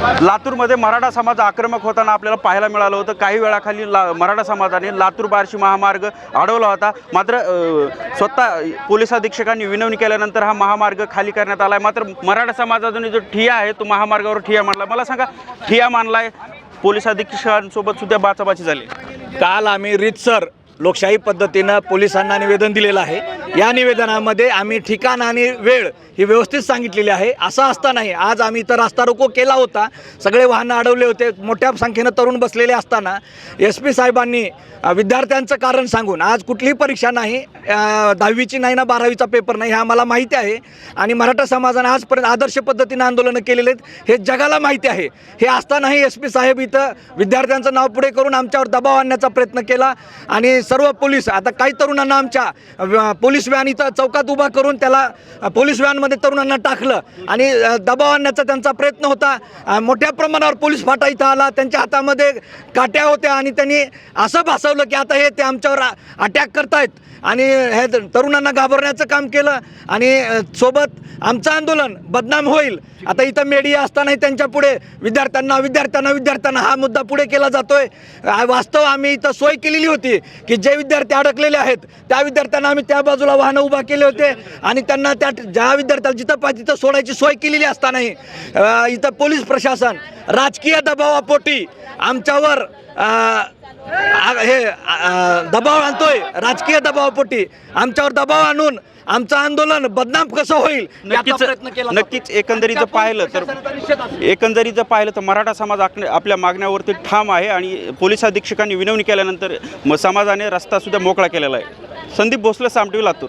लातूरमध्ये मराठा समाज आक्रमक होताना आपल्याला पाहायला मिळालं होतं. काही वेळाखाली ला मराठा समाजाने लातूर बार्शी महामार्ग अडवला होता. मात्र स्वतः पोलीस अधीक्षकांनी विनवणी केल्यानंतर हा महामार्ग खाली करण्यात आला आहे मात्र मराठा समाजाने जो ठिया आहे तो महामार्गावर ठिया मांडला. मला सांगा ठिया मांडलाय पोलीस अधीक्षकांसोबत सुद्धा बाचाबाची झाली. काल आम्ही रितसर लोकशाही पद्धतीनं पोलिसांना निवेदन दिलेलं आहे. या निवेदनामध्ये आम्ही ठिकाण आणि वेळ ही व्यवस्थित सांगितलेली आहे. असं असतानाही आज आम्ही इथं रास्ता रोको केला होता. सगळे वाहनं अडवले होते. मोठ्या संख्येनं तरुण बसलेले असताना एस पी साहेबांनी विद्यार्थ्यांचं कारण सांगून आज कुठलीही परीक्षा नाही दहावीची नाही ना बारावीचा पेपर नाही हे आम्हाला माहिती आहे. आणि मराठा समाजानं आजपर्यंत आदर्श पद्धतीनं आंदोलनं केलेले आहेत. हे जगाला माहिती आहे. हे असतानाही एस पी साहेब इथं विद्यार्थ्यांचं नाव पुढे करून आमच्यावर दबाव आणण्याचा प्रयत्न केला. आणि सर्व पोलीस आता काही तरुणांना आमच्या पोलीस व्हॅन इथं चौकात उभा करून त्याला पोलीस व्हॅनमध्ये तरुणांना टाकलं. आणि दबाव आणण्याचा त्यांचा प्रयत्न होता. मोठ्या प्रमाणावर पोलीस फाटा इथं आला. त्यांच्या हातामध्ये काट्या होत्या आणि त्यांनी असं भासवलं की आता हे ते आमच्यावर अटॅक करतायत. आणि हे तरुणांना घाबरण्याचं काम केलं. आणि सोबत आमचं आंदोलन बदनाम होईल. आता इथं मीडिया असतानाही त्यांच्या पुढे विद्यार्थ्यांना विद्यार्थ्यांना विद्यार्थ्यांना हा मुद्दा पुढे केला जातोय. वास्तव आम्ही इथं सोय केलेली होती की जे विद्यार्थी अडकलेले आहेत त्या विद्यार्थ्यांना आम्ही त्या बाजूला वाहनं उभा केले होते आणि त्यांना त्या ज्या विद्यार्थ्याला जिथं पाहिजे तिथं सोडायची सोय केलेली असतानाही इथं पोलीस प्रशासन राजकीय दबावापोटी आमच्यावर हे दबाव आणतोय राजकीय दबावापोटी. आमच्यावर दबाव आणून आमचं आंदोलन बदनाम कसं होईल नक्कीच नक्कीच एकंदरीत जर पाहिलं तर एकंदरीत जर पाहिलं तर मराठा समाज आपल्या मागण्यावरती ठाम आहे आणि पोलीस अधीक्षकांनी विनवणी केल्यानंतर समाजाने रस्ता सुद्धा मोकळा केलेला आहे. संदीप भोसले सामटिवी लातूर.